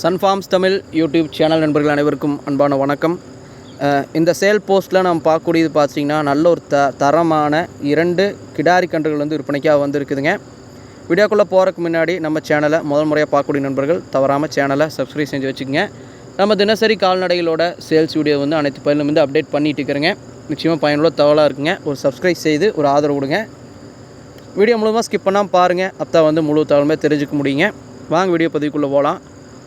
Sun Farms Tamil YouTube channel நண்பர்கள் அனைவருக்கும் அன்பான வணக்கம். இந்த சேல் போஸ்ட்டில் நம்ம பார்க்கக்கூடியது பார்த்தீங்கன்னா நல்ல ஒரு த தரமான இரண்டு கிடாரி கன்றுகள் வந்து விற்பனைக்காக வந்திருக்குதுங்க. வீடியோக்குள்ளே போகிறதுக்கு முன்னாடி நம்ம சேனலை முதல் முறையாக பார்க்கக்கூடிய நண்பர்கள் தவறாமல் சேனலை சப்ஸ்கிரைப் செஞ்சு வச்சுக்கோங்க. நம்ம தினசரி கால்நடைகளோட சேல்ஸ் வீடியோ வந்து அனைத்து பயிலும் வந்து அப்டேட் பண்ணிகிட்டு இருக்கிறேங்க. நிச்சயமாக பயனுள்ள தகவலாக இருக்குங்க. ஒரு சப்ஸ்கிரைப் செய்து ஒரு ஆதரவு கொடுங்க. வீடியோ முழுவதுமாக ஸ்கிப் பண்ணாமல் பாருங்கள் அப்போ வந்து முழு தகவலுமே தெரிஞ்சுக்க முடியுங்க. வாங்க வீடியோ பதிவுக்குள்ளே போகலாம்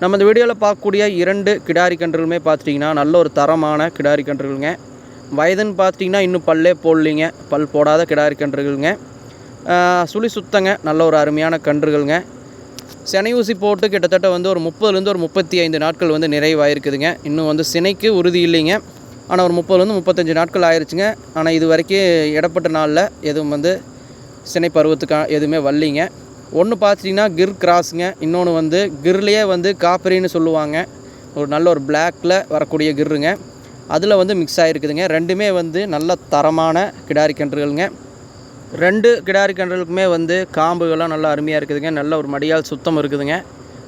நம்ம இந்த வீடியோவில் பார்க்கக்கூடிய இரண்டு கிடாரி கன்றுகளுமே பார்த்துட்டிங்கன்னா நல்ல ஒரு தரமான கிடாரி கன்றுகளுங்க. வயதுன்னு பார்த்துட்டிங்கன்னா இன்னும் பல்லே போடலிங்க. பல் போடாத கிடாரி கன்றுகளுங்க. சுழி சுத்தங்க நல்ல ஒரு அருமையான கன்றுகளுங்க. சினை ஊசி போட்டு கிட்டத்தட்ட வந்து ஒரு முப்பதுலேருந்து ஒரு முப்பத்தி ஐந்து நாட்கள் வந்து நிறைவாயிருக்குதுங்க. இன்னும் வந்து சினைக்கு உறுதி இல்லைங்க. ஆனால் ஒரு முப்பதுலேருந்து முப்பத்தஞ்சு நாட்கள் ஆயிடுச்சுங்க ஆனால் இது வரைக்கும் இடப்பட்ட நாளில் எதுவும் வந்து சினை பருவத்துக்கா எதுவுமே வரலிங்க. ஒன்று பார்த்துட்டிங்கன்னா கிர் கிராஸுங்க. இன்னொன்று வந்து கிர்லேயே வந்து காப்பரின்னு சொல்லுவாங்க. ஒரு நல்ல ஒரு பிளாக்கில் வரக்கூடிய கிர்ருங்க. அதில் வந்து மிக்ஸ் ஆகிருக்குதுங்க ரெண்டுமே வந்து நல்ல தரமான கிடாரி கன்றுகள்ங்க ரெண்டு கிடாரி கன்றுகளுக்குமே வந்து காம்புகள்லாம் நல்லா அருமையாக இருக்குதுங்க. நல்ல ஒரு மடியால் சுத்தம் இருக்குதுங்க.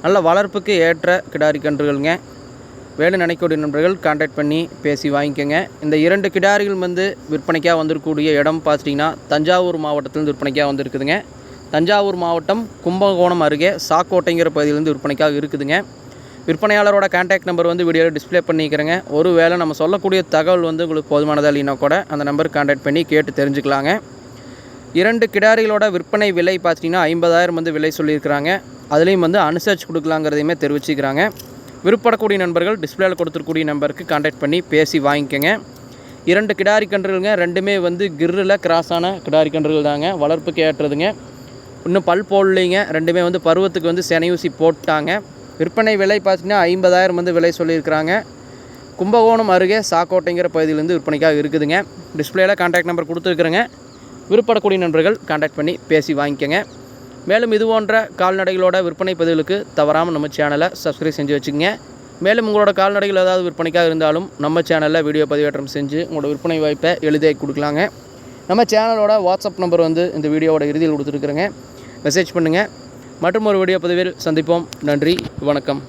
நல்ல வளர்ப்புக்கு ஏற்ற கிடாரி கன்றுகள்ங்க வேலை நினைக்கூடிய நண்பர்கள் கான்டாக்ட் பண்ணி பேசி வாங்கிக்கோங்க. இந்த இரண்டு கிடாரிகள் வந்து விற்பனைக்காக வந்திருக்கக்கூடிய இடம் பார்த்துட்டிங்கன்னா தஞ்சாவூர் மாவட்டத்திலேருந்து விற்பனைக்காக வந்திருக்குதுங்க. தஞ்சாவூர் மாவட்டம் கும்பகோணம் அருகே சாக்கோட்டைங்கிற பகுதியிலேருந்து விற்பனைக்காக இருக்குதுங்க. விற்பனையாளரோட கான்டாக்ட் நம்பர் வந்து வீடியோவில் டிஸ்ப்ளே பண்ணிக்கிறேங்க. ஒரு வேளை நம்ம சொல்லக்கூடிய தகவல் வந்து உங்களுக்கு போதுமானதாக இல்லைன்னா கூட அந்த நம்பருக்கு கான்டாக்ட் பண்ணி கேட்டு தெரிஞ்சுக்கலாங்க. இரண்டு கிடாரிகளோட விற்பனை விலை பார்த்தீங்கன்னா ஐம்பதாயிரம் வந்து விலை சொல்லியிருக்கிறாங்க. அதுலேயும் வந்து அனுசரிச்சு கொடுக்கலாங்கிறதையுமே தெரிவிச்சுக்கிறாங்க. விருப்பப்படக்கூடிய நண்பர்கள் டிஸ்பிளேயில் கொடுத்துருக்கூடிய நம்பருக்கு கான்டாக்ட் பண்ணி பேசி வாங்கிக்கோங்க. இரண்டு கிடாரி கன்றுகளுங்க ரெண்டுமே வந்து கிர்ரில் கிராஸான கிடாரி கன்றுகள் தாங்க வளர்ப்புக்கு ஏற்றதுங்க. இன்னும் பல் போடலைங்க. ரெண்டுமே வந்து பருவத்துக்கு வந்து செனையூசி போட்டாங்க. விற்பனை விலை பார்த்தீங்கன்னா ஐம்பதாயிரம் வந்து விலை சொல்லியிருக்கிறாங்க. கும்பகோணம் அருகே சாக்கோட்டைங்கிற பகுதியிலேருந்து விற்பனைக்காக இருக்குதுங்க. டிஸ்பிளேல கான்டாக்ட் நம்பர் கொடுத்துருக்குறேங்க. விருப்பப்படக்கூடிய நண்பர்கள் கான்டாக்ட் பண்ணி பேசி வாங்கிக்கோங்க. மேலும் இது போன்ற கால்நடைகளோட விற்பனை பதிவுகளுக்கு தவறாமல் நம்ம சேனலை சப்ஸ்கிரைப் செஞ்சு வச்சுக்கோங்க. மேலும் உங்களோட கால்நடைகள் ஏதாவது விற்பனைக்காக இருந்தாலும் நம்ம சேனலில் வீடியோ பதிவேற்றம் செஞ்சு உங்களோட விற்பனை வாய்ப்பை எழுதி கொடுக்கலாங்க. நம்ம சேனலோட வாட்ஸ்அப் நம்பர் வந்து இந்த வீடியோவோட இறுதியில் கொடுத்துருக்குறேங்க. மெசேஜ் பண்ணுங்கள் மற்றும் ஒரு வீடியோ பதிவில் சந்திப்போம். நன்றி. வணக்கம்.